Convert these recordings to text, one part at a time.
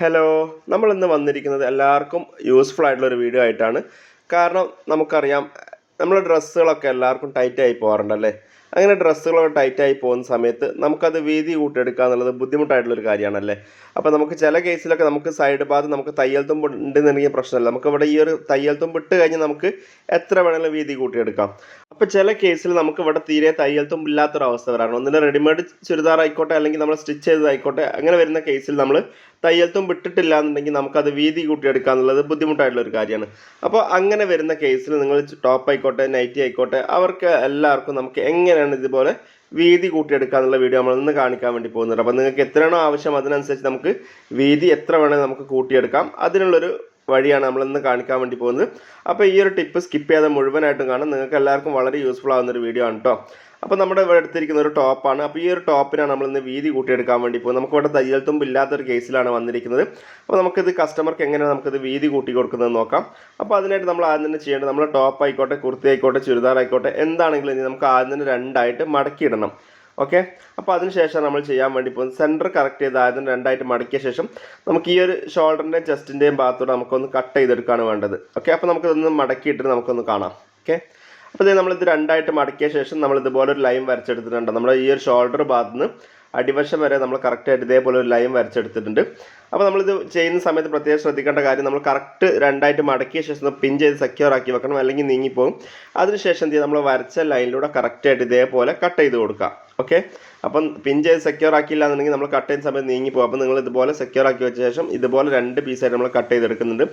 Hello നമ്മൾ ഇന്ന് വന്നിരിക്കുന്നത് എല്ലാവർക്കും യൂസ്ഫുൾ ആയിട്ടുള്ള ഒരു വീഡിയോ ആയിട്ടാണ്. കാരണം നമുക്കറിയാം നമ്മളെ ഡ്രസ്സുകളൊക്കെ എല്ലാവർക്കും ടൈറ്റായി ആയി പോകാറുണ്ടല്ലേ? അങ്ങനെ ഡ്രസ്സുകളൊക്കെ ടൈറ്റായി പോകുന്ന സമയത്ത് നമുക്കത് വീതി കൂട്ടിയെടുക്കുക എന്നുള്ളത് ബുദ്ധിമുട്ടായിട്ടുള്ളൊരു കാര്യമാണല്ലേ? അപ്പോൾ നമുക്ക് ചില കേസിലൊക്കെ നമുക്ക് സൈഡ് ഭാഗത്ത് നമുക്ക് തയ്യൽ തുമ്പ് ഉണ്ടെന്നുണ്ടെങ്കിൽ പ്രശ്നമല്ല. നമുക്ക് ഇവിടെ ഈ ഒരു തയ്യൽ തുമ്പ് ഇട്ട് കഴിഞ്ഞാൽ നമുക്ക് എത്ര വേണമെങ്കിലും വീതി കൂട്ടിയെടുക്കാം. അപ്പോൾ ചില കേസിൽ നമുക്ക് ഇവിടെ തീരെ തയ്യൽ തുമ്പില്ലാത്തൊരവസ്ഥ വരാറുണ്ട്. ഒന്നിന്റെ റെഡിമെയ്ഡ് ചുരിദാർ ആയിക്കോട്ടെ അല്ലെങ്കിൽ നമ്മൾ സ്റ്റിച്ച് ചെയ്തതായിക്കോട്ടെ അങ്ങനെ വരുന്ന കേസിൽ നമ്മൾ തയ്യൽ തുമ്പ് ഇട്ടിട്ടില്ല എന്നുണ്ടെങ്കിൽ നമുക്കത് വീതി കൂട്ടിയെടുക്കുക എന്നുള്ളത് ബുദ്ധിമുട്ടായിട്ടുള്ള ഒരു കാര്യമാണ്. അപ്പോൾ അങ്ങനെ വരുന്ന കേസിൽ നിങ്ങൾ ടോപ്പ് ആയിക്കോട്ടെ നൈറ്റി ആയിക്കോട്ടെ അവർക്ക് എല്ലാവർക്കും നമുക്ക് എങ്ങനെയാണ് ഇതുപോലെ വീതി കൂട്ടിയെടുക്കുക എന്നുള്ള വീഡിയോ നമ്മൾ ഇന്ന് കാണിക്കാൻ വേണ്ടി പോകുന്നുണ്ട് അപ്പോൾ നിങ്ങൾക്ക് എത്രയാണോ ആവശ്യം അതിനനുസരിച്ച് നമുക്ക് വീതി എത്ര വേണമെങ്കിൽ നമുക്ക് കൂട്ടിയെടുക്കാം. അതിനുള്ളൊരു വഴിയാണ് നമ്മൾ ഇന്ന് കാണിക്കാൻ വേണ്ടി പോകുന്നത്. അപ്പോൾ ഈ ഒരു ടിപ്പ് സ്കിപ്പ് ചെയ്യാതെ മുഴുവനായിട്ടും കാണാം. നിങ്ങൾക്ക് എല്ലാവർക്കും വളരെ യൂസ്ഫുൾ ആവുന്ന ഒരു വീഡിയോ ആണ് കേട്ടോ അപ്പോൾ നമ്മുടെ ഇവിടെ എടുത്തിരിക്കുന്ന ഒരു ടോപ്പാണ് അപ്പോൾ ഈ ഒരു ടോപ്പിനാണ് നമ്മൾ ഇന്ന് വീതി കൂട്ടിയെടുക്കാൻ വേണ്ടി പോകുന്നത്. നമുക്ക് ഇവിടെ തയ്യൽ തുമ്പ് ഇല്ലാത്തൊരു കേസിലാണ് വന്നിരിക്കുന്നത്. അപ്പോൾ നമുക്കിത് കസ്റ്റമർക്ക് എങ്ങനെയാണ് നമുക്കിത് വീതി കൂട്ടി കൊടുക്കുന്നത് നോക്കാം. അപ്പോൾ അതിനായിട്ട് നമ്മൾ ആദ്യം തന്നെ ചെയ്യേണ്ടത് നമ്മൾ ടോപ്പ് ആയിക്കോട്ടെ കുർത്തി ആയിക്കോട്ടെ ചുരിദാർ ആയിക്കോട്ടെ എന്താണെങ്കിലും നമുക്ക് ആദ്യം തന്നെ രണ്ടായിട്ട് മടക്കിയിടണം. ഓക്കെ അപ്പോൾ അതിനുശേഷം നമ്മൾ ചെയ്യാൻ വേണ്ടി പോകുന്നത് സെന്റർ കറക്റ്റ് ചെയ്ത് രണ്ടായിട്ട് മടക്കിയ ശേഷം നമുക്ക് ഈ ഒരു ഷോൾഡറിന്റെയും ചെസ്റ്റിന്റെയും ഭാഗത്തോടെ നമുക്കൊന്ന് കട്ട് ചെയ്തെടുക്കുകയാണ് വേണ്ടത്. ഓക്കെ അപ്പോൾ നമുക്കിതൊന്ന് മടക്കിയിട്ട് നമുക്കൊന്ന് കാണാം. ഓക്കെ അപ്പോൾ ഇത് നമ്മളിത് രണ്ടായിട്ട് മടക്കിയ ശേഷം നമ്മൾ ഇതുപോലെ ഒരു ലൈൻ വരച്ചെടുത്തിട്ടുണ്ട്. നമ്മുടെ ഈ ഒരു ഷോൾഡർ ഭാഗത്ത് നിന്ന് അടിവശം വരെ നമ്മൾ കറക്റ്റായിട്ട് ഇതേപോലെ ഒരു ലൈൻ വരച്ചെടുത്തിട്ടുണ്ട്. അപ്പോൾ നമ്മളിത് ചെയ്യുന്ന സമയത്ത് പ്രത്യേകം ശ്രദ്ധിക്കേണ്ട കാര്യം നമ്മൾ കറക്റ്റ് രണ്ടായിട്ട് മടക്കിയ ശേഷം പിൻ ചെയ്ത് സെക്യൂർ ആക്കി വെക്കണം. അല്ലെങ്കിൽ നീങ്ങിപ്പോകും അതിനുശേഷം എന്ത് ചെയ്യുക നമ്മൾ വരച്ച ലൈനിലൂടെ കറക്റ്റായിട്ട് ഇതേപോലെ കട്ട് ചെയ്ത് കൊടുക്കുക. ഓക്കെ അപ്പം പിൻ ചെയ്ത് സെക്യൂർ ആക്കിയില്ല എന്നുണ്ടെങ്കിൽ നമ്മൾ കട്ട് ചെയ്യുന്ന സമയത്ത് നീങ്ങി പോകും. അപ്പോൾ നിങ്ങൾ ഇതുപോലെ സെക്യൂർ ആക്കി വെച്ച ശേഷം ഇതുപോലെ രണ്ട് പീസായിട്ട് നമ്മൾ കട്ട് ചെയ്തെടുക്കുന്നുണ്ട്.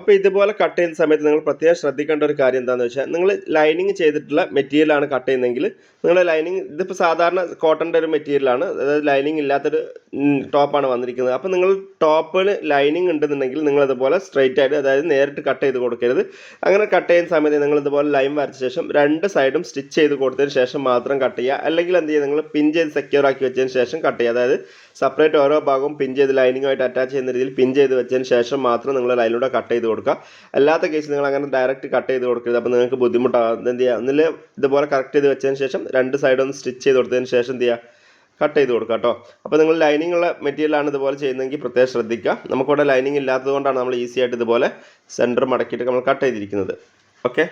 അപ്പോൾ ഇതുപോലെ കട്ട് ചെയ്യുന്ന സമയത്ത് നിങ്ങൾ പ്രത്യേകം ശ്രദ്ധിക്കേണ്ട ഒരു കാര്യം എന്താണെന്ന് വെച്ചാൽ നിങ്ങൾ ലൈനിങ് ചെയ്തിട്ടുള്ള മെറ്റീരിയലാണ് കട്ട് ചെയ്യുന്നതെങ്കിൽ നിങ്ങൾ ലൈനിങ് ഇതിപ്പോൾ സാധാരണ കോട്ടന്റെ ഒരു മെറ്റീരിയലാണ് അതായത് ലൈനിങ് ഇല്ലാത്തൊരു ടോപ്പാണ് വന്നിരിക്കുന്നത്. അപ്പോൾ നിങ്ങൾ ടോപ്പിന് ലൈനിങ് ഉണ്ടെന്നുണ്ടെങ്കിൽ നിങ്ങൾ ഇതുപോലെ സ്ട്രെയിറ്റ് ആയിട്ട് അതായത് നേരിട്ട് കട്ട് ചെയ്ത് കൊടുക്കരുത്. അങ്ങനെ കട്ട് ചെയ്യുന്ന സമയത്ത് നിങ്ങൾ ഇതുപോലെ ലൈൻ വരച്ച ശേഷം രണ്ട് സൈഡും സ്റ്റിച്ച് ചെയ്ത് കൊടുത്തതിന് ശേഷം മാത്രം കട്ട് ചെയ്യുക. അല്ലെങ്കിൽ എന്ത് ചെയ്യുക നിങ്ങൾ പിൻ ചെയ്ത് സെക്യൂർ ആക്കി വെച്ചതിന് ശേഷം കട്ട് ചെയ്യുക. അതായത് സെപ്പറേറ്റ് ഓരോ ഭാഗവും പിൻ ചെയ്ത് ലൈനിങ്ങുമായിട്ട് അറ്റാച്ച് ചെയ്യുന്ന രീതിയിൽ പിൻ ചെയ്ത് വെച്ചതിന് ശേഷം മാത്രം നിങ്ങൾ ലൈനിലൂടെ കട്ട് ചെയ്ത് കൊടുക്കുക. അല്ലാത്ത കേസ് നിങ്ങൾ അങ്ങനെ ഡയറക്റ്റ് കട്ട് ചെയ്ത് കൊടുക്കരുത്. അപ്പോൾ നിങ്ങൾക്ക് ബുദ്ധിമുട്ടാകും എന്ത് ചെയ്യുക ഒന്നിൽ ഇതുപോലെ കറക്റ്റ് ചെയ്ത് വെച്ചതിന് ശേഷം രണ്ട് സൈഡ് ഒന്ന് സ്റ്റിച്ച് ചെയ്ത് കൊടുത്തതിന് ശേഷം എന്ത് ചെയ്യുക? കട്ട് ചെയ്ത് കൊടുക്കുക കേട്ടോ. അപ്പോൾ നിങ്ങൾ ലൈനിങ് ഉള്ള മെറ്റീരിയലാണ് ഇതുപോലെ ചെയ്യുന്നതെങ്കിൽ പ്രത്യേകം ശ്രദ്ധിക്കുക. നമുക്കിവിടെ ലൈനിങ് ഇല്ലാത്തത് കൊണ്ടാണ് നമ്മൾ ഈസി ആയിട്ട് ഇതുപോലെ സെന്റർ മടക്കിയിട്ട് നമ്മൾ കട്ട് ചെയ്തിരിക്കുന്നത്. ഓക്കെ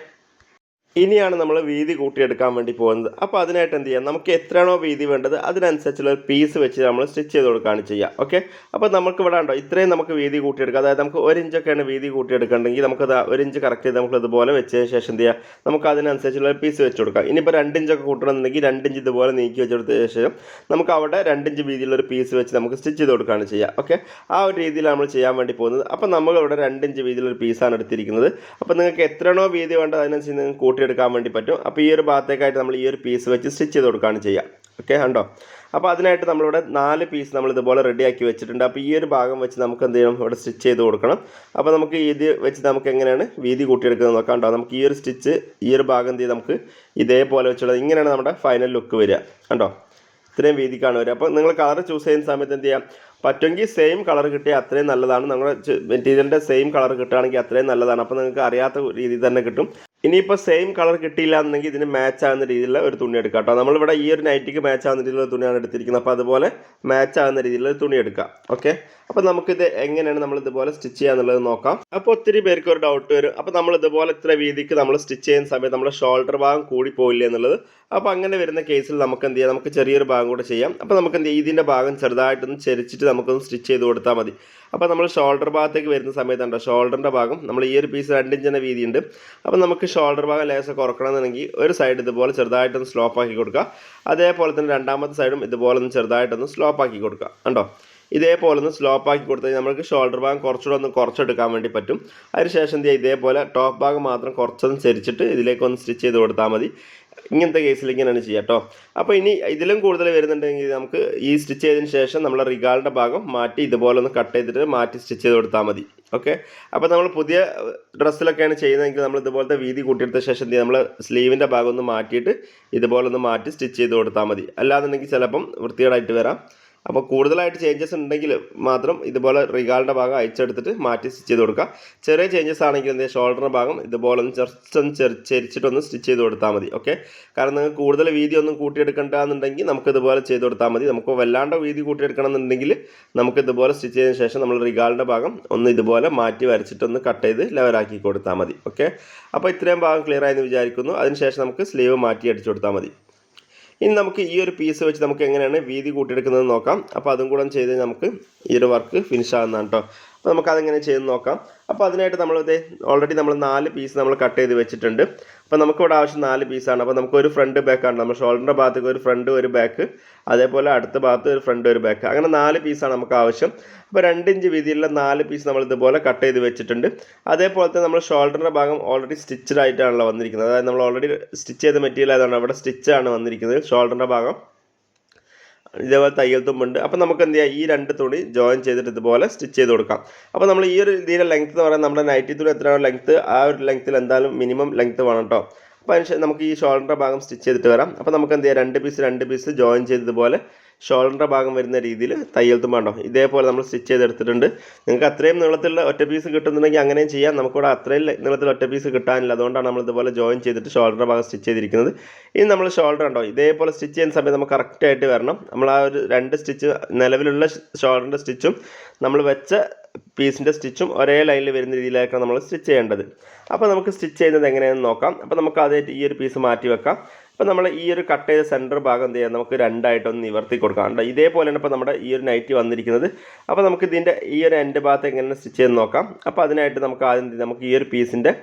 ഇനിയാണ് നമ്മൾ വീതി കൂട്ടിയെടുക്കാൻ വേണ്ടി പോകുന്നത്. അപ്പോൾ അതിനായിട്ട് എന്ത് ചെയ്യാം? നമുക്ക് എത്രയാണോ വീതി വേണ്ടത് അതിനനുസരിച്ചുള്ള ഒരു പീസ് വെച്ച് നമ്മൾ സ്റ്റിച്ച് ചെയ്ത് കൊടുക്കുകയാണ് ചെയ്യുക. ഓക്കെ അപ്പോൾ നമുക്ക് ഇവിടെ ഉണ്ടോ ഇത്രയും നമുക്ക് വീതി കൂട്ടിയെടുക്കുക. അതായത് നമുക്ക് ഒരു ഇഞ്ചൊക്കെയാണ് വീതി കൂട്ടിയെടുക്കേണ്ടെങ്കിൽ നമുക്ക് ഒരു ഇഞ്ച് കറക്റ്റ് ചെയ്ത് നമുക്ക് ഇതുപോലെ വെച്ചതിന് ശേഷം എന്ത് ചെയ്യുക നമുക്ക് അതിനനുസരിച്ചുള്ള ഒരു പീസ് വെച്ച് കൊടുക്കാം ഇനിയിപ്പോൾ രണ്ട് ഇഞ്ചൊക്കെ കൂട്ടണമെന്നുണ്ടെങ്കിൽ രണ്ട് ഇഞ്ച് ഇതുപോലെ നീക്കി വെച്ചെടുത്ത ശേഷം നമുക്ക് അവിടെ രണ്ട് ഇഞ്ച് വീതിയിലുള്ള ഒരു പീസ് വെച്ച് നമുക്ക് സ്റ്റിച്ച് ചെയ്ത് കൊടുക്കുകയാണ് ചെയ്യുക. ഓക്കെ ആ ഒരു രീതിയിലാണ് നമ്മൾ ചെയ്യാൻ വേണ്ടി പോകുന്നത്. അപ്പോൾ നമ്മൾ ഇവിടെ രണ്ട് ഇഞ്ച് വീതിയിലുള്ള ഒരു പീസാണ് എടുത്തിരിക്കുന്നത്. അപ്പോൾ നിങ്ങൾക്ക് എത്രയാണോ വീതി വേണ്ടത് അതിനനുസരിച്ച് നിങ്ങൾക്ക് കൂട്ടിയെടുക്കാൻ വേണ്ടി പറ്റും. അപ്പോൾ ഈ ഒരു ഭാഗത്തേക്കായിട്ട് നമ്മൾ ഈ ഒരു പീസ് വെച്ച് സ്റ്റിച്ച് ചെയ്ത് കൊടുക്കുകയാണ് ചെയ്യുക. ഓക്കെ കണ്ടോ? അപ്പോൾ അതിനായിട്ട് നമ്മളിവിടെ നാല് പീസ് നമ്മൾ ഇതുപോലെ റെഡിയാക്കി വെച്ചിട്ടുണ്ട്. അപ്പോൾ ഈ ഒരു ഭാഗം വെച്ച് നമുക്ക് എന്ത് ചെയ്യണം? ഇവിടെ സ്റ്റിച്ച് ചെയ്ത് കൊടുക്കണം. അപ്പോൾ നമുക്ക് ഇത് വെച്ച് നമുക്ക് എങ്ങനെയാണ് വീതി കൂട്ടിയെടുക്കുന്നത് നോക്കാം. കണ്ടോ? നമുക്ക് ഈ ഒരു സ്റ്റിച്ച് ഈ ഒരു ഭാഗം എന്ത് നമുക്ക് ഇതേപോലെ വെച്ചുള്ളത് ഇങ്ങനെയാണ് നമ്മുടെ ഫൈനൽ ലുക്ക് വരിക. കണ്ടോ? ഇത്രയും വീതിക്കാണ് വരിക. അപ്പോൾ നിങ്ങൾ കളർ ചൂസ് ചെയ്യുന്ന സമയത്ത് എന്ത് ചെയ്യാം? പറ്റുമെങ്കിൽ സെയിം കളർ കിട്ടിയാൽ അത്രയും നല്ലതാണ്. നമ്മുടെ മെറ്റീരിയലിന്റെ സെയിം കളർ കിട്ടുകയാണെങ്കിൽ അത്രയും നല്ലതാണ്. അപ്പോൾ നിങ്ങൾക്ക് അറിയാത്ത രീതിയിൽ തന്നെ കിട്ടും. ഇനിയിപ്പോൾ സെയിം കളർ കിട്ടിയില്ല എന്നെങ്കിൽ ഇതിന് മാച്ച് ആകുന്ന രീതിയിലുള്ള ഒരു തുണി എടുക്കാം കേട്ടോ. നമ്മളിവിടെ ഈ ഒരു നൈറ്റിക്ക് മാച്ച് ആകുന്ന രീതിയിലുള്ള തുണിയാണ് എടുത്തിരിക്കുന്നത്. അപ്പോൾ അതുപോലെ മാച്ച് ആകുന്ന രീതിയിലുള്ള തുണി എടുക്കാം. ഓക്കെ അപ്പോൾ നമുക്കിത് എങ്ങനെയാണ് നമ്മൾ ഇതുപോലെ സ്റ്റിച്ച് ചെയ്യുക എന്നുള്ളത് നോക്കാം. അപ്പോൾ ഒത്തിരി പേർക്ക് ഒരു ഡൗട്ട് വരും. അപ്പോൾ നമ്മൾ ഇതുപോലെ ഇത്ര വീതിക്ക് നമ്മൾ സ്റ്റിച്ച് ചെയ്യുന്ന സമയത്ത് നമ്മുടെ ഷോൾഡർ ഭാഗം കൂടി പോയില്ല എന്നുള്ളത്. അപ്പോൾ അങ്ങനെ വരുന്ന കേസിൽ നമുക്ക് എന്ത് ചെയ്യാം? നമുക്ക് ചെറിയൊരു ഭാഗം കൂടെ ചെയ്യാം. അപ്പോൾ നമുക്ക് എന്ത് ചെയ്യാം? ഇതിന്റെ ഭാഗം ചെറുതായിട്ടൊന്ന് ചെരിച്ചിട്ട് നമുക്കൊന്ന് സ്റ്റിച്ച് ചെയ്ത് കൊടുത്താൽ മതി. അപ്പോൾ നമ്മൾ ഷോൾഡർ ഭാഗത്തേക്ക് വരുന്ന സമയത്തുണ്ട് ഷോൾഡറിന്റെ ഭാഗം നമ്മൾ ഈ ഒരു പീസ് രണ്ടിഞ്ചിന്റെ വീതിയുണ്ട്. അപ്പോൾ നമുക്ക് ഷോൾഡർ ഭാഗം ലേശം ഉറക്കണമെന്നുണ്ടെങ്കിൽ ഒരു സൈഡ് ഇതുപോലെ ചെറുതായിട്ടൊന്ന് സ്ലോപ്പ് ആക്കി കൊടുക്കുക. അതേപോലെ തന്നെ രണ്ടാമത്തെ സൈഡും ഇതുപോലെ ഒന്ന് ചെറുതായിട്ടൊന്ന് സ്ലോപ്പ് ആക്കി കൊടുക്കുക. കണ്ടോ? ഇതേപോലെ ഒന്ന് സ്ലോപ്പ് ആക്കി കൊടുത്താൽ നമുക്ക് ഷോൾഡർ ഭാഗം കുറച്ചുകൂടെ ഒന്ന് കുറച്ചെടുക്കാൻ വേണ്ടി പറ്റും. അതിനുശേഷം എന്ത് ചെയ്യുക? ഇതേപോലെ ടോപ്പ് ഭാഗം മാത്രം കുറച്ചൊന്ന് ചരിച്ചിട്ട് ഇതിലേക്ക് ഒന്ന് സ്റ്റിച്ച് ചെയ്ത് കൊടുത്താൽ മതി. ഇങ്ങനത്തെ കേസിൽ ഇങ്ങനെയാണ് ചെയ്യുക കേട്ടോ അപ്പോൾ ഇനി ഇതിലും കൂടുതൽ വരുന്നുണ്ടെങ്കിൽ നമുക്ക് ഈ സ്റ്റിച്ച് ചെയ്തതിന് ശേഷം നമ്മൾ റിഗാളിന്റെ ഭാഗം മാറ്റി ഇതുപോലെ ഒന്ന് കട്ട് ചെയ്തിട്ട് മാറ്റി സ്റ്റിച്ച് ചെയ്ത് കൊടുത്താൽ മതി. ഓക്കെ? അപ്പോൾ നമ്മൾ പുതിയ ഡ്രസ്സിലൊക്കെയാണ് ചെയ്യുന്നതെങ്കിൽ നമ്മൾ ഇതുപോലത്തെ വീതി കൂട്ടിയെടുത്ത ശേഷം നമ്മൾ സ്ലീവിന്റെ ഭാഗം ഒന്ന് മാറ്റിയിട്ട് ഇതുപോലെ ഒന്ന് മാറ്റി സ്റ്റിച്ച് ചെയ്ത് കൊടുത്താൽ മതി. അല്ലാന്നുണ്ടെങ്കിൽ ചിലപ്പം വൃത്തികേടായിട്ട് വരാം. അപ്പോൾ കൂടുതലായിട്ട് ചേഞ്ചസ് ഉണ്ടെങ്കിൽ മാത്രം ഇതുപോലെ റിഗാളിന്റെ ഭാഗം അയച്ചെടുത്തിട്ട് മാറ്റി സ്റ്റിച്ച് ചെയ്ത് കൊടുക്കുക. ചെറിയ ചേഞ്ചസ് ആണെങ്കിൽ എന്ത് ഷോൾഡറിന്റെ ഭാഗം ഇതുപോലെ ഒന്ന് ജസ്റ്റ് ഒന്ന് ചെരിച്ചിട്ടൊന്ന് സ്റ്റിച്ച് ചെയ്ത് കൊടുത്താൽ മതി. ഓക്കെ കാരണം നിങ്ങൾക്ക് കൂടുതൽ വീതി ഒന്നും കൂട്ടിയെടുക്കണ്ടെന്നുണ്ടെങ്കിൽ നമുക്ക് ഇതുപോലെ ചെയ്ത് കൊടുത്താൽ മതി. നമുക്ക് വല്ലാണ്ട് വീതി കൂട്ടിയെടുക്കണം എന്നുണ്ടെങ്കിൽ നമുക്ക് ഇതുപോലെ സ്റ്റിച്ച് ചെയ്തതിന് ശേഷം നമ്മൾ റിഗാളിന്റെ ഭാഗം ഒന്ന് ഇതുപോലെ മാറ്റി വരച്ചിട്ടൊന്ന് കട്ട് ചെയ്ത് ലെവലാക്കി കൊടുത്താൽ മതി. ഓക്കെ അപ്പോൾ ഇത്രയും ഭാഗം ക്ലിയർ ആയെന്ന് വിചാരിക്കുന്നു. അതിനുശേഷം നമുക്ക് സ്ലീവ് മാറ്റി അടിച്ചു കൊടുത്താൽ മതി. ഇനി നമുക്ക് ഈ ഒരു പീസ് വെച്ച് നമുക്ക് എങ്ങനെയാണ് വീതി കൂട്ടിയെടുക്കുന്നത് നോക്കാം. അപ്പോൾ അതും കൂടെ ചെയ്ത് നമുക്ക് ഈ ഒരു വർക്ക് ഫിനിഷ് ആകുന്നതാണ് കേട്ടോ അപ്പോൾ നമുക്കതെങ്ങനെ ചെയ്ത് നോക്കാം. അപ്പോൾ അതിനായിട്ട് നമ്മൾ ഇത് ഓൾറെഡി നമ്മൾ നാല് പീസ് നമ്മൾ കട്ട് ചെയ്ത് വെച്ചിട്ടുണ്ട്. അപ്പോൾ നമുക്കിവിടെ ആവശ്യം നാല് പീസാണ് അപ്പോൾ നമുക്ക് ഒരു ഫ്രണ്ട് ബാക്കാണ് നമ്മൾ ഷോൾഡറിന്റെ ഭാഗത്തേക്ക് ഒരു ഫ്രണ്ട് ഒരു ബാക്ക് അതേപോലെ അടുത്ത ഭാഗത്ത് ഒരു ഫ്രണ്ട് ഒരു ബാക്ക് അങ്ങനെ നാല് പീസാണ് നമുക്ക് ആവശ്യം. അപ്പോൾ രണ്ട് ഇഞ്ച് വീതിയിലുള്ള നാല് പീസ് നമ്മൾ ഇതുപോലെ കട്ട് ചെയ്ത് വെച്ചിട്ടുണ്ട്. അതേപോലെ തന്നെ നമ്മൾ ഷോൾഡറിന്റെ ഭാഗം ഓൾറെഡി സ്റ്റിച്ചഡ് ആയിട്ടാണല്ലോ വന്നിരിക്കുന്നത്. അതായത് നമ്മൾ ഓൾറെഡി സ്റ്റിച്ച് ചെയ്ത മെറ്റീരിയൽ ആയതുകൊണ്ട് അവിടെ സ്റ്റിച്ചാണ് വന്നിരിക്കുന്നത്. ഷോൾഡറിന്റെ ഭാഗം. ഇതേപോലെ തയ്യൽ തുമ്പുണ്ട്. അപ്പോൾ നമുക്ക് എന്ത് ചെയ്യാം ഈ രണ്ട് തുണി ജോയിൻ ചെയ്തിട്ട് ഇതുപോലെ സ്റ്റിച്ച് ചെയ്ത് കൊടുക്കാം. അപ്പോൾ നമ്മൾ ഈ ഒരു ഇതിന്റെ ലെങ്ത് എന്ന് പറയുന്നത് നമ്മുടെ നൈറ്റി തുണി എത്രയാണോ ലെങ്ത് ആ ഒരു ലെങ്ത്തിൽ എന്തായാലും മിനിമം ലെങ്ത് വേണം കേട്ടോ അപ്പോൾ അതിന് നമുക്ക് ഈ ഷോൾഡറിന്റെ ഭാഗം സ്റ്റിച്ച് ചെയ്തിട്ട് വരാം. അപ്പോൾ നമുക്ക് എന്ത് ചെയ്യാം രണ്ട് പീസ് രണ്ട് പീസ് ജോയിൻ ചെയ്തതുപോലെ ഷോൾഡറിന്റെ ഭാഗം വരുന്ന രീതിയിൽ തയ്യൽ തുമ്പാണ്ടോ ഇതേപോലെ നമ്മൾ സ്റ്റിച്ച് ചെയ്തെടുത്തിട്ടുണ്ട്. നിങ്ങൾക്ക് അത്രയും നീളത്തിലുള്ള ഒറ്റ പീസ് കിട്ടുന്നുണ്ടെങ്കിൽ അങ്ങനെയും ചെയ്യാം. നമുക്കിവിടെ അത്രയും നീളത്തിൽ ഒറ്റ പീസ് കിട്ടാനില്ല. അതുകൊണ്ടാണ് നമ്മൾ ഇതുപോലെ ജോയിൻ ചെയ്തിട്ട് ഷോൾഡറിന്റെ ഭാഗം സ്റ്റിച്ച് ചെയ്തിരിക്കുന്നത്. ഇനി നമ്മൾ ഷോൾഡർ ഉണ്ടോ ഇതേപോലെ സ്റ്റിച്ച് ചെയ്യുന്ന സമയത്ത് നമുക്ക് കറക്റ്റായിട്ട് വരണം. നമ്മൾ ആ ഒരു രണ്ട് സ്റ്റിച്ച് നിലവിലുള്ള ഷോൾഡറിന്റെ സ്റ്റിച്ചും നമ്മൾ വെച്ച പീസിന്റെ സ്റ്റിച്ചും ഒരേ ലൈനിൽ വരുന്ന രീതിയിലായിരിക്കണം നമ്മൾ സ്റ്റിച്ച് ചെയ്യേണ്ടത്. അപ്പോൾ നമുക്ക് സ്റ്റിച്ച് ചെയ്യുന്നത് എങ്ങനെയാണെന്ന് നോക്കാം. അപ്പോൾ നമുക്ക് ആദ്യമായിട്ട് ഈ ഒരു പീസ് മാറ്റി വെക്കാം. അപ്പോൾ നമ്മൾ ഈ ഒരു കട്ട് ചെയ്ത സെന്റർ ഭാഗം എന്ത് ചെയ്യാം? നമുക്ക് രണ്ടായിട്ടൊന്ന് നിവർത്തി കൊടുക്കാം. ഇതേപോലെയാണ് ഇപ്പോൾ നമ്മുടെ ഈ ഒരു നൈറ്റി വന്നിരിക്കുന്നത്. അപ്പോൾ നമുക്ക് ഇതിന്റെ ഈ ഒരു എന്റെ ഭാഗത്ത് എങ്ങനെ സ്റ്റിച്ച് ചെയ്ത് നോക്കാം. അപ്പോൾ അതിനായിട്ട് നമുക്ക് ആദ്യം നമുക്ക് ഈ ഒരു പീസിന്റെ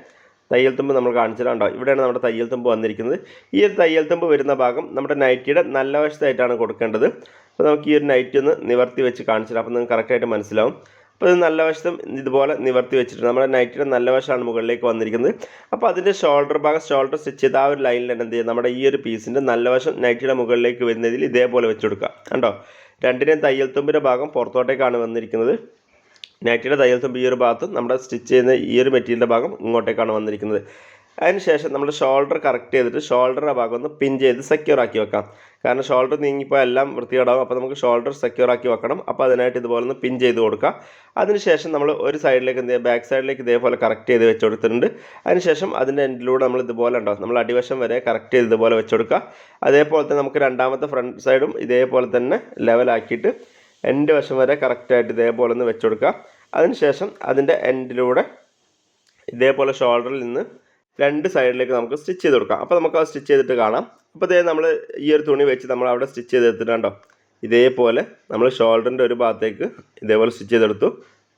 തയ്യൽ തുമ്പ് നമ്മൾ കാണിച്ചിട്ടുണ്ടോ ഇവിടെയാണ് നമ്മുടെ തയ്യൽ തുമ്പ് വന്നിരിക്കുന്നത്. ഈ ഒരു തയ്യൽ തുമ്പ് വരുന്ന ഭാഗം നമ്മുടെ നൈറ്റിയുടെ നല്ല വശത്തായിട്ടാണ് കൊടുക്കേണ്ടത്. അപ്പോൾ നമുക്ക് ഈ ഒരു നൈറ്റി ഒന്ന് നിവർത്തി വെച്ച് കാണിച്ചിട്ട് അപ്പോൾ നിങ്ങൾക്ക് കറക്റ്റായിട്ട് മനസ്സിലാവും. അപ്പോൾ ഇത് നല്ല വശത്തും ഇതുപോലെ നിവർത്തി വെച്ചിട്ടുണ്ട്. നമ്മുടെ നൈറ്റിയുടെ നല്ല വശമാണ് മുകളിലേക്ക് വന്നിരിക്കുന്നത്. അപ്പോൾ അതിന്റെ ഷോൾഡർ ഭാഗം ഷോൾഡർ സ്റ്റിച്ച് ചെയ്ത് ആ ഒരു ലൈനിൽ തന്നെ എന്ത് ചെയ്യുക നമ്മുടെ ഈ ഒരു പീസിന്റെ നല്ല വശം നൈറ്റിയുടെ മുകളിലേക്ക് വരുന്നതിൽ ഇതേപോലെ വെച്ച് കൊടുക്കുക. കണ്ടോ? രണ്ടിനെയും തയ്യൽ തുമ്പിന്റെ ഭാഗം പുറത്തോട്ടേക്കാണ് വന്നിരിക്കുന്നത്. നൈറ്റിയുടെ തയ്യൽ തുമ്പ് ഈ ഒരു ഭാഗത്തും നമ്മുടെ സ്റ്റിച്ച് ചെയ്യുന്ന ഈ ഒരു മെറ്റീരിയലിന്റെ ഭാഗം ഇങ്ങോട്ടേക്കാണ് വന്നിരിക്കുന്നത്. അതിനുശേഷം നമ്മൾ ഷോൾഡർ കറക്റ്റ് ചെയ്തിട്ട് ഷോൾഡറിന്റെ ഭാഗം ഒന്ന് പിൻ ചെയ്ത് സെക്യൂർ ആക്കി വെക്കാം. കാരണം ഷോൾഡർ നീങ്ങിപ്പോൾ എല്ലാം വൃത്തികേടാവും അപ്പോൾ നമുക്ക് ഷോൾഡർ സെക്യൂർ ആക്കി വെക്കണം. അപ്പോൾ അതിനായിട്ട് ഇതുപോലെ ഒന്ന് പിൻ ചെയ്ത് കൊടുക്കുക അതിനുശേഷം നമ്മൾ ഒരു സൈഡിലേക്ക് എന്ത് ചെയ്യുക ബാക്ക് സൈഡിലേക്ക് ഇതേപോലെ കറക്റ്റ് ചെയ്ത് വെച്ച് കൊടുത്തിട്ടുണ്ട്. അതിനുശേഷം അതിന്റെ എൻഡിലൂടെ നമ്മൾ ഇതുപോലെ ഉണ്ടാവും നമ്മൾ അടിവശം വരെ കറക്റ്റ് ചെയ്ത് ഇതുപോലെ വെച്ച് കൊടുക്കുക. അതേപോലെ തന്നെ നമുക്ക് രണ്ടാമത്തെ ഫ്രണ്ട് സൈഡും ഇതേപോലെ തന്നെ ലെവലാക്കിയിട്ട് എൻഡ് വശം വരെ കറക്റ്റായിട്ട് ഇതേപോലെ ഒന്ന് വെച്ച് കൊടുക്കുക. അതിനുശേഷം അതിന്റെ എൻഡിലൂടെ ഇതേപോലെ ഷോൾഡറിൽ നിന്ന് രണ്ട് സൈഡിലേക്ക് നമുക്ക് സ്റ്റിച്ച് ചെയ്ത് കൊടുക്കാം. അപ്പോൾ നമുക്ക് അത് സ്റ്റിച്ച് ചെയ്തിട്ട് കാണാം. അപ്പോൾ ഇതേ നമ്മൾ ഈ ഒരു തുണി വെച്ച് നമ്മൾ അവിടെ സ്റ്റിച്ച് ചെയ്തെടുത്തിട്ടുണ്ടോ? ഇതേപോലെ നമ്മൾ ഷോൾഡറിന്റെ ഒരു ഭാഗത്തേക്ക് ഇതേപോലെ സ്റ്റിച്ച് ചെയ്തെടുത്തു.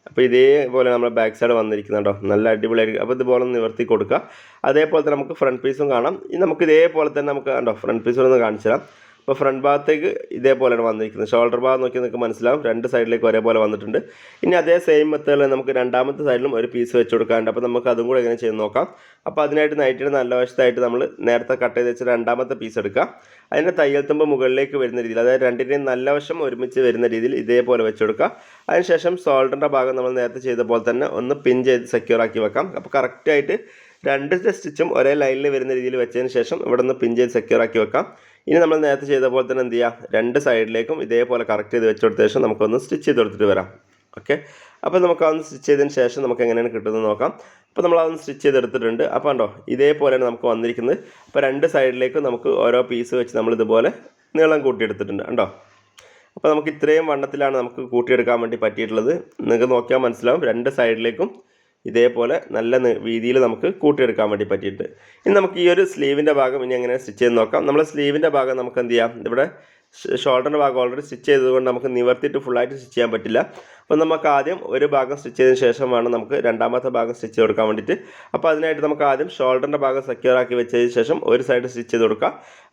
അപ്പോൾ ഇതേപോലെ നമ്മൾ ബാക്ക് സൈഡ് വന്നിരിക്കുന്നുണ്ടോ? നല്ല അടിപൊളിയായിരിക്കും അപ്പോൾ ഇതുപോലെ നിവർത്തി കൊടുക്കുക അതേപോലെ തന്നെ നമുക്ക് ഫ്രണ്ട് പീസും കാണാം. നമുക്ക് ഇതേപോലെ തന്നെ നമുക്ക് കണ്ടോ? ഫ്രണ്ട് പീസും ഒന്ന് കാണിച്ചു തരാം. അപ്പോൾ ഫ്രണ്ട് ഭാഗത്തേക്ക് ഇതേപോലെയാണ് വന്നിരിക്കുന്നത്. ഷോൾഡർ ഭാഗം നോക്കി നിങ്ങൾക്ക് മനസ്സിലാവും. രണ്ട് സൈഡിലേക്ക് ഒരേപോലെ വന്നിട്ടുണ്ട്. ഇനി അതേ സെയിം മെത്തേഡിൽ നമുക്ക് രണ്ടാമത്തെ സൈഡിലും ഒരു പീസ് വെച്ച് കൊടുക്കാറുണ്ട് അപ്പോൾ നമുക്ക് അതും കൂടെ എങ്ങനെ ചെയ്ത് നോക്കാം. അപ്പോൾ അതിനായിട്ട് നൈറ്റിയുടെ നല്ല വശത്തായിട്ട് നമ്മൾ നേരത്തെ കട്ട് ചെയ്ത് വെച്ച രണ്ടാമത്തെ പീസ് എടുക്കാം അതിന്റെ തയ്യൽ തുമ്പ് മുകളിലേക്ക് വരുന്ന രീതിയിൽ അതായത് രണ്ടിന്റെയും നല്ല വശം ഒരുമിച്ച് വരുന്ന രീതിയിൽ ഇതേപോലെ വെച്ച് കൊടുക്കുക. അതിനുശേഷം ഷോൾഡറിന്റെ ഭാഗം നമ്മൾ നേരത്തെ ചെയ്ത പോലെ തന്നെ ഒന്ന് പിൻ ചെയ്ത് സെക്യൂർ ആക്കി വെക്കാം. അപ്പോൾ കറക്റ്റായിട്ട് രണ്ട് സ്റ്റിച്ചും ഒരേ ലൈനിൽ വരുന്ന രീതിയിൽ വെച്ചതിന് ശേഷം ഇവിടെ നിന്ന് പിൻ ചെയ്ത് സെക്യൂർ ആക്കി വെക്കാം. ഇനി നമ്മൾ നേരത്തെ ചെയ്ത പോലെ തന്നെ എന്ത് ചെയ്യുക രണ്ട് സൈഡിലേക്കും ഇതേപോലെ കറക്റ്റ് ചെയ്ത് വെച്ച് കൊടുത്ത ശേഷം നമുക്കൊന്ന് സ്റ്റിച്ച് ചെയ്ത് കൊടുത്തിട്ട് വരാം. ഓക്കെ അപ്പോൾ നമുക്ക് അതൊന്ന് സ്റ്റിച്ച് ചെയ്തതിന് ശേഷം നമുക്ക് എങ്ങനെയാണ് കിട്ടുന്നത് നോക്കാം. അപ്പോൾ നമ്മൾ അതൊന്ന് സ്റ്റിച്ച് ചെയ്തെടുത്തിട്ടുണ്ട്. അപ്പോൾ ഉണ്ടോ ഇതേപോലെയാണ് നമുക്ക് വന്നിരിക്കുന്നത്. അപ്പോൾ രണ്ട് സൈഡിലേക്കും നമുക്ക് ഓരോ പീസ് വെച്ച് നമ്മൾ ഇതുപോലെ നീളം കൂട്ടിയെടുത്തിട്ടുണ്ട്. കണ്ടോ? അപ്പോൾ നമുക്ക് ഇത്രയും വണ്ണത്തിലാണ് നമുക്ക് കൂട്ടിയെടുക്കാൻ വേണ്ടി പറ്റിയിട്ടുള്ളത്. നിങ്ങൾക്ക് നോക്കിയാൽ മനസ്സിലാവും. രണ്ട് സൈഡിലേക്കും ഇതേപോലെ നല്ല രീതിയിൽ നമുക്ക് കൂട്ടിയെടുക്കാൻ വേണ്ടി പറ്റിയിട്ട്. ഇനി നമുക്ക് ഈ ഒരു സ്ലീവിന്റെ ഭാഗം ഇനി എങ്ങനെ സ്റ്റിച്ച് ചെയ്ത് നോക്കാം. നമ്മൾ സ്ലീവിന്റെ ഭാഗം നമുക്ക് എന്ത് ചെയ്യാം? ഇവിടെ ഷോൾഡറിന്റെ ഭാഗം ഓൾറെഡി സ്റ്റിച്ച് ചെയ്തതുകൊണ്ട് നമുക്ക് നിവർത്തിയിട്ട് ഫുള്ളായിട്ട് സ്റ്റിച്ച് ചെയ്യാൻ പറ്റില്ല. അപ്പോൾ നമുക്ക് ആദ്യം ഒരു ഭാഗം സ്റ്റിച്ച് ചെയ്തതിന് ശേഷം വേണം നമുക്ക് രണ്ടാമത്തെ ഭാഗം സ്റ്റിച്ച് ചെയ്ത് കൊടുക്കാൻ വേണ്ടിയിട്ട്. അപ്പോൾ അതിനായിട്ട് നമുക്ക് ആദ്യം ഷോൾഡറിന്റെ ഭാഗം സെക്യൂർ ആക്കി വെച്ചതിന് ശേഷം ഒരു സൈഡ് സ്റ്റിച്ച് ചെയ്ത് കൊടുക്കുക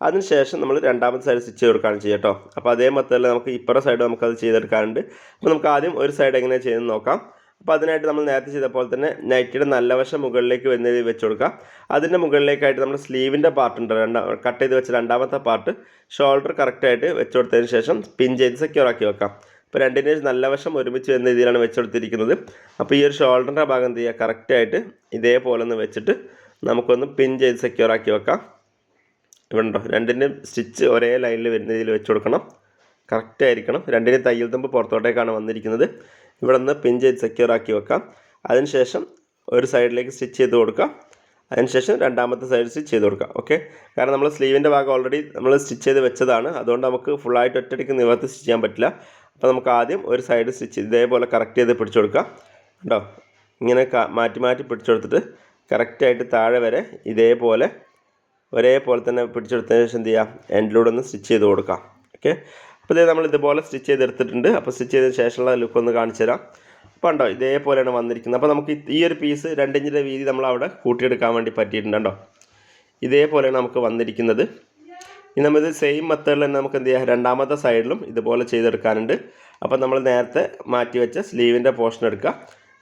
അതിന് ശേഷം നമ്മൾ രണ്ടാമത്തെ സൈഡ് സ്റ്റിച്ച് ചെയ്ത് കൊടുക്കുകയാണ് ചെയ്യുക കേട്ടോ. അപ്പോൾ അതേ മൊത്തത്തിൽ നമുക്ക് ഇപ്പുറ സൈഡ് നമുക്കത് ചെയ്തെടുക്കാനുണ്ട്. അപ്പോൾ നമുക്ക് ആദ്യം ഒരു സൈഡ് എങ്ങനെ ചെയ്യുന്നത് നോക്കാം. അപ്പോൾ അതിനായിട്ട് നമ്മൾ നേരത്തെ ചെയ്ത പോലെ തന്നെ നൈറ്റിയുടെ നല്ല വശം മുകളിലേക്ക് വരുന്ന രീതിയിൽ വെച്ച് കൊടുക്കുക അതിന്റെ മുകളിലേക്കായിട്ട് നമ്മുടെ സ്ലീവിന്റെ പാർട്ട് ഉണ്ട്. രണ്ടാം കട്ട് ചെയ്ത് വെച്ച രണ്ടാമത്തെ പാർട്ട് ഷോൾഡർ കറക്റ്റായിട്ട് വെച്ച് കൊടുത്തതിന് ശേഷം പിൻ ചെയ്ത് സെക്യൂർ ആക്കി വെക്കാം. അപ്പോൾ രണ്ടിന്റെ നല്ല വശം ഒരുമിച്ച് വരുന്ന രീതിയിലാണ് വെച്ച് കൊടുത്തിരിക്കുന്നത്. അപ്പോൾ ഈ ഒരു ഷോൾഡറിന്റെ ഭാഗം എന്ത് ചെയ്യുക? കറക്റ്റായിട്ട് ഇതേപോലെ ഒന്ന് വെച്ചിട്ട് നമുക്കൊന്ന് പിൻ ചെയ്ത് സെക്യൂർ ആക്കി വെക്കാം. ഇവിടെ ഉണ്ടോ? രണ്ടിന്റെയും സ്റ്റിച്ച് ഒരേ ലൈനിൽ വരുന്ന രീതിയിൽ വെച്ച് കൊടുക്കണം. കറക്റ്റ് ആയിരിക്കണം. രണ്ടിനും തയ്യൽ തുമ്പ് പുറത്തോട്ടേക്കാണ് വന്നിരിക്കുന്നത്. ഇവിടെ നിന്ന് പിൻ ചെയ്ത് സെക്യൂർ ആക്കി വെക്കാം. അതിനുശേഷം ഒരു സൈഡിലേക്ക് സ്റ്റിച്ച് ചെയ്ത് കൊടുക്കാം. അതിനുശേഷം രണ്ടാമത്തെ സൈഡ് സ്റ്റിച്ച് ചെയ്ത് കൊടുക്കാം. ഓക്കെ കാരണം നമ്മൾ സ്ലീവിന്റെ ഭാഗം ഓൾറെഡി നമ്മൾ സ്റ്റിച്ച് ചെയ്ത് വെച്ചതാണ്. അതുകൊണ്ട് നമുക്ക് ഫുള്ളായിട്ട് ഒറ്റയടിക്ക് നിവർത്തി സ്റ്റിച്ച് ചെയ്യാൻ പറ്റില്ല. അപ്പോൾ നമുക്ക് ആദ്യം ഒരു സൈഡ് സ്റ്റിച്ച് ഇതേപോലെ കറക്റ്റ് ചെയ്ത് പിടിച്ചു കൊടുക്കാം. കേട്ടോ ഇങ്ങനെ മാറ്റി മാറ്റി പിടിച്ചു കൊടുത്തിട്ട് കറക്റ്റായിട്ട് താഴെ വരെ ഇതേപോലെ ഒരേപോലെ തന്നെ പിടിച്ചെടുത്തതിന് ശേഷം എന്ത് ചെയ്യുക എൻഡിലൂടെ ഒന്ന് സ്റ്റിച്ച് ചെയ്ത് കൊടുക്കാം. ഓക്കെ അപ്പോൾ ഇതേ നമ്മൾ ഇതുപോലെ സ്റ്റിച്ച് ചെയ്തെടുത്തിട്ടുണ്ട്. അപ്പോൾ സ്റ്റിച്ച് ചെയ്തതിന് ശേഷമുള്ള ലുക്ക് ഒന്ന് കാണിച്ചു തരാം അപ്പോൾ ഉണ്ടോ ഇതേപോലെയാണ് വന്നിരിക്കുന്നത്. അപ്പോൾ നമുക്ക് ഈ ഒരു പീസ് രണ്ടിഞ്ചിന്റെ വീതി നമ്മൾ അവിടെ കൂട്ടിയെടുക്കാൻ വേണ്ടി പറ്റിയിട്ടുണ്ട് ഇതേപോലെയാണ് നമുക്ക് വന്നിരിക്കുന്നത്. ഇനി നമ്മളിത് സെയിം മെത്തേഡിൽ തന്നെ നമുക്ക് എന്ത് ചെയ്യാം? രണ്ടാമത്തെ സൈഡിലും ഇതുപോലെ ചെയ്തെടുക്കാനുണ്ട്. അപ്പോൾ നമ്മൾ നേരത്തെ മാറ്റി വെച്ച സ്ലീവിന്റെ പോർഷൻ എടുക്കുക.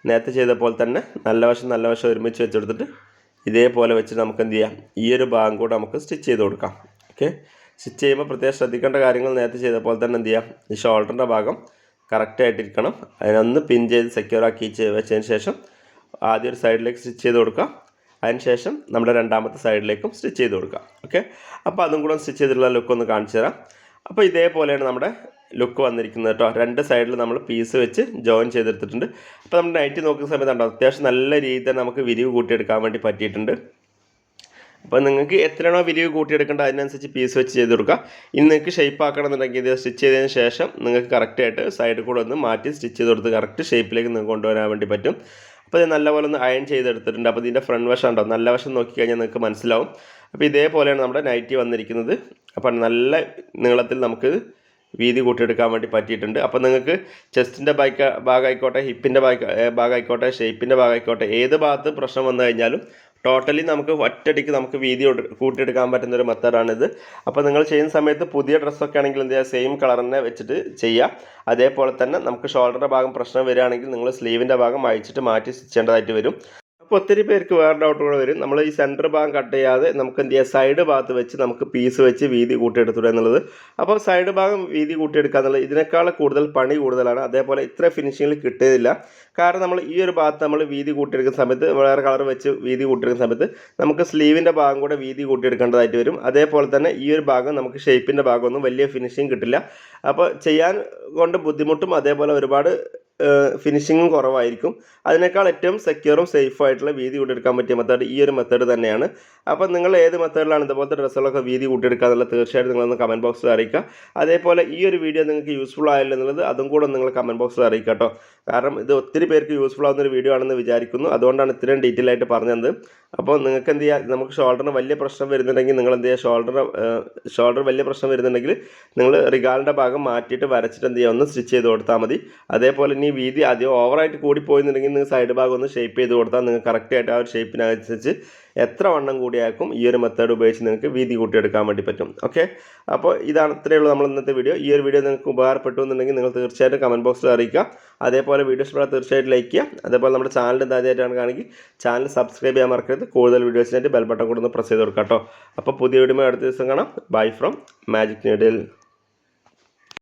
നേരത്തെ ചെയ്ത പോലെ തന്നെ നല്ല വശം നല്ല വശം ഒരുമിച്ച് വെച്ചെടുത്തിട്ട് ഇതേപോലെ വെച്ച് നമുക്ക് എന്ത് ചെയ്യാം? ഈ ഒരു ഭാഗം കൂടെ നമുക്ക് സ്റ്റിച്ച് ചെയ്ത് കൊടുക്കാം. ഓക്കെ സ്റ്റിച്ച് ചെയ്യുമ്പോൾ പ്രത്യേകം ശ്രദ്ധിക്കേണ്ട കാര്യങ്ങൾ നേരത്തെ ചെയ്ത പോലെ തന്നെ എന്ത് ചെയ്യാം? ഈ ഷോൾഡറിന്റെ ഭാഗം കറക്റ്റായിട്ടിരിക്കണം അതിനൊന്ന് പിൻ ചെയ്ത് സെക്യൂർ ആക്കി വെച്ചതിന് ശേഷം ആദ്യം ഒരു സൈഡിലേക്ക് സ്റ്റിച്ച് ചെയ്ത് കൊടുക്കുക. അതിനുശേഷം നമ്മുടെ രണ്ടാമത്തെ സൈഡിലേക്കും സ്റ്റിച്ച് ചെയ്ത് കൊടുക്കുക. ഓക്കെ അപ്പോൾ അതും കൂടെ സ്റ്റിച്ച് ചെയ്തിട്ടുള്ള ലുക്ക് ഒന്ന് കാണിച്ചു തരാം. അപ്പോൾ ഇതേപോലെയാണ് നമ്മുടെ ലുക്ക് വന്നിരിക്കുന്നത് കേട്ടോ. രണ്ട് സൈഡിൽ നമ്മൾ പീസ് വെച്ച് ജോയിൻ ചെയ്തെടുത്തിട്ടുണ്ട്. അപ്പോൾ നമ്മൾ നൈറ്റ് നോക്കുന്ന സമയത്ത് അത്യാവശ്യം നല്ല രീതിയിൽ നമുക്ക് വിരിവ് കൂട്ടിയെടുക്കാൻ വേണ്ടി പറ്റിയിട്ടുണ്ട്. അപ്പോൾ നിങ്ങൾക്ക് എത്രയാണോ വിരിവ് കൂട്ടിയെടുക്കേണ്ടത് അതിനനുസരിച്ച് പീസ് വെച്ച് ചെയ്ത് കൊടുക്കുക. ഇനി നിങ്ങൾക്ക് ഷേപ്പ് ആക്കണമെന്നുണ്ടെങ്കിൽ ഇത് സ്റ്റിച്ച് ചെയ്തതിന് ശേഷം നിങ്ങൾക്ക് കറക്റ്റായിട്ട് സൈഡ് കൂടെ ഒന്ന് മാറ്റി സ്റ്റിച്ച് ചെയ്ത് കൊടുത്ത് കറക്റ്റ് ഷേപ്പിലേക്ക് നിങ്ങൾക്ക് കൊണ്ടുവരാൻ വേണ്ടി പറ്റും. അപ്പോൾ ഇത് നല്ലപോലെ ഒന്ന് അയൺ ചെയ്തെടുത്തിട്ടുണ്ട്. അപ്പോൾ ഇതിന്റെ ഫ്രണ്ട് വശം ഉണ്ടോ? നല്ല വശം നോക്കിക്കഴിഞ്ഞാൽ നിങ്ങൾക്ക് മനസ്സിലാവും. അപ്പോൾ ഇതേപോലെയാണ് നമ്മുടെ നൈറ്റി വന്നിരിക്കുന്നത്. അപ്പോൾ നല്ല നീളത്തിൽ നമുക്ക് വീതി കൂട്ടിയെടുക്കാൻ വേണ്ടി പറ്റിയിട്ടുണ്ട്. അപ്പോൾ നിങ്ങൾക്ക് ചെസ്റ്റിന്റെ ഭാഗ ഭാഗമായിക്കോട്ടെ ഹിപ്പിന്റെ ഭാഗ ഭാഗമായിക്കോട്ടെ ഷേപ്പിന്റെ ഭാഗമായിക്കോട്ടെ ഏത് ഭാഗത്ത് പ്രശ്നം വന്നു കഴിഞ്ഞാലും ടോട്ടലി നമുക്ക് ഒറ്റടിക്ക് നമുക്ക് വീതി കൊടു- കൂട്ടിയെടുക്കാൻ പറ്റുന്ന ഒരു മെത്തേഡാണിത്. അപ്പോൾ നിങ്ങൾ ചെയ്യുന്ന സമയത്ത് പുതിയ ഡ്രസ്സൊക്കെ ആണെങ്കിൽ എന്ത് ചെയ്യുക? സെയിം കളർ തന്നെ വെച്ചിട്ട് ചെയ്യുക. അതേപോലെ തന്നെ നമുക്ക് ഷോൾഡറിന്റെ ഭാഗം പ്രശ്നം വരികയാണെങ്കിൽ നിങ്ങൾ സ്ലീവിന്റെ ഭാഗം അഴിച്ചിട്ട് മാറ്റി സ്റ്റിച്ച് ചെയ്യേണ്ടതായിട്ട് വരും. അപ്പോൾ ഒത്തിരി പേർക്ക് വേറെ ഡൗട്ട് കൂടെ വരും. നമ്മൾ ഈ സെന്റർ ഭാഗം കട്ട് ചെയ്യാതെ നമുക്ക് എന്ത് ചെയ്യാം? സൈഡ് ഭാഗത്ത് വെച്ച് നമുക്ക് പീസ് വെച്ച് വീതി കൂട്ടിയെടുത്തുക എന്നുള്ളത്. അപ്പോൾ സൈഡ് ഭാഗം വീതി കൂട്ടിയെടുക്കുക എന്നുള്ളത് ഇതിനേക്കാൾ കൂടുതൽ പണി കൂടുതലാണ്. അതേപോലെ ഇത്ര ഫിനിഷിങ്ങിൽ കിട്ടിയതില്ല. കാരണം നമ്മൾ ഈ ഒരു ഭാഗത്ത് നമ്മൾ വീതി കൂട്ടിയെടുക്കുന്ന സമയത്ത് വേറെ കളർ വെച്ച് വീതി കൂട്ടിയെടുക്കുന്ന സമയത്ത് നമുക്ക് സ്ലീവിന്റെ ഭാഗം കൂടെ വീതി കൂട്ടിയെടുക്കേണ്ടതായിട്ട് വരും. അതേപോലെ തന്നെ ഈ ഒരു ഭാഗം നമുക്ക് ഷേപ്പിന്റെ ഭാഗമൊന്നും വലിയ ഫിനിഷിങ് കിട്ടില്ല. അപ്പോൾ ചെയ്യാൻ കൊണ്ട് ബുദ്ധിമുട്ടും അതേപോലെ ഒരുപാട് ഫിനിഷിങ്ങും കുറവായിരിക്കും. അതിനേക്കാൾ ഏറ്റവും സെക്യൂറും സേഫ് ആയിട്ടുള്ള വീതി കൂട്ടിയെടുക്കാൻ പറ്റിയ മെത്തേഡ് ഈ ഒരു മെത്തേഡ് തന്നെയാണ്. അപ്പോൾ നിങ്ങൾ ഏത് മെത്തേഡിലാണ് ഇതുപോലത്തെ ഡ്രസ്സുകളൊക്കെ വീതി കൂട്ടിയെടുക്കുക എന്നുള്ളത് തീർച്ചയായിട്ടും നിങ്ങളൊന്ന് കമന്റ് ബോക്സിൽ അറിയിക്കുക. അതേപോലെ ഈ ഒരു വീഡിയോ നിങ്ങൾക്ക് യൂസ്ഫുൾ ആയല്ലോ എന്നുള്ളത് അതും കൂടെ നിങ്ങൾ കമന്റ് ബോക്സിൽ അറിയിക്കുക കേട്ടോ. കാരണം ഇത് ഒത്തിരി പേർക്ക് യൂസ്ഫുൾ ആവുന്ന ഒരു വീഡിയോ ആണെന്ന് വിചാരിക്കുന്നു. അതുകൊണ്ടാണ് ഇത്രയും ഡീറ്റെയിൽ ആയിട്ട് പറഞ്ഞത്. അപ്പോൾ നിങ്ങൾക്ക് എന്ത് ചെയ്യുക നമുക്ക് ഷോൾഡറിന് വലിയ പ്രശ്നം വരുന്നുണ്ടെങ്കിൽ നിങ്ങൾ എന്ത് ചെയ്യുക ഷോൾഡർ ഷോൾഡർ വലിയ പ്രശ്നം വരുന്നുണ്ടെങ്കിൽ നിങ്ങൾ റിഗാളിന്റെ ഭാഗം മാറ്റിയിട്ട് വരച്ചിട്ട് എന്ത് ചെയ്യുക ഒന്ന് സ്റ്റിച്ച് ചെയ്ത് കൊടുത്താൽ മതി. അതേപോലെ ഇനി വീതി അധികം ഓവറായിട്ട് കൂടിപ്പോയെന്നുണ്ടെങ്കിൽ നിങ്ങൾ സൈഡ് ഭാഗം ഒന്ന് ഷേപ്പ് ചെയ്ത് കൊടുത്താൽ നിങ്ങൾക്ക് കറക്റ്റായിട്ട് ആ ഒരു ഷേപ്പിനനുസരിച്ച് എത്ര വണ്ണം കൂടിയാക്കും ഈ ഒരു മെത്തേഡ് ഉപയോഗിച്ച് നിങ്ങൾക്ക് വീതി കൂട്ടിയെടുക്കാൻ വേണ്ടി പറ്റും. ഓക്കെ അപ്പോൾ ഇതാണ് ഇത്രയേ ഉള്ളൂ നമ്മൾ ഇന്നത്തെ വീഡിയോ ഈ ഒരു വീഡിയോ നിങ്ങൾക്ക് ഉപകാരപ്പെട്ടു എന്നുണ്ടെങ്കിൽ നിങ്ങൾ തീർച്ചയായിട്ടും കമന്റ് ബോക്സിൽ അറിയിക്കുക. അതേപോലെ വീഡിയോസ് ഇഷ്ടപ്പെട്ടാൽ തീർച്ചയായിട്ടും ലൈക്ക് ചെയ്യുക. അതേപോലെ നമ്മുടെ ചാനൽ ആദ്യമായിട്ടാണ് കാണെങ്കിൽ ചാനൽ സബ്സ്ക്രൈബ് ചെയ്യാൻ മറക്കരുത്. കൂടുതൽ വീഡിയോസിനായിട്ട് ബെൽ ബട്ടൺ കൂടെ പ്രസ് ചെയ്ത് കൊടുക്കാം കേട്ടോ. അപ്പോൾ പുതിയ വീഡിയോ അടുത്ത ദിവസം കാണാം. Bye from magic needle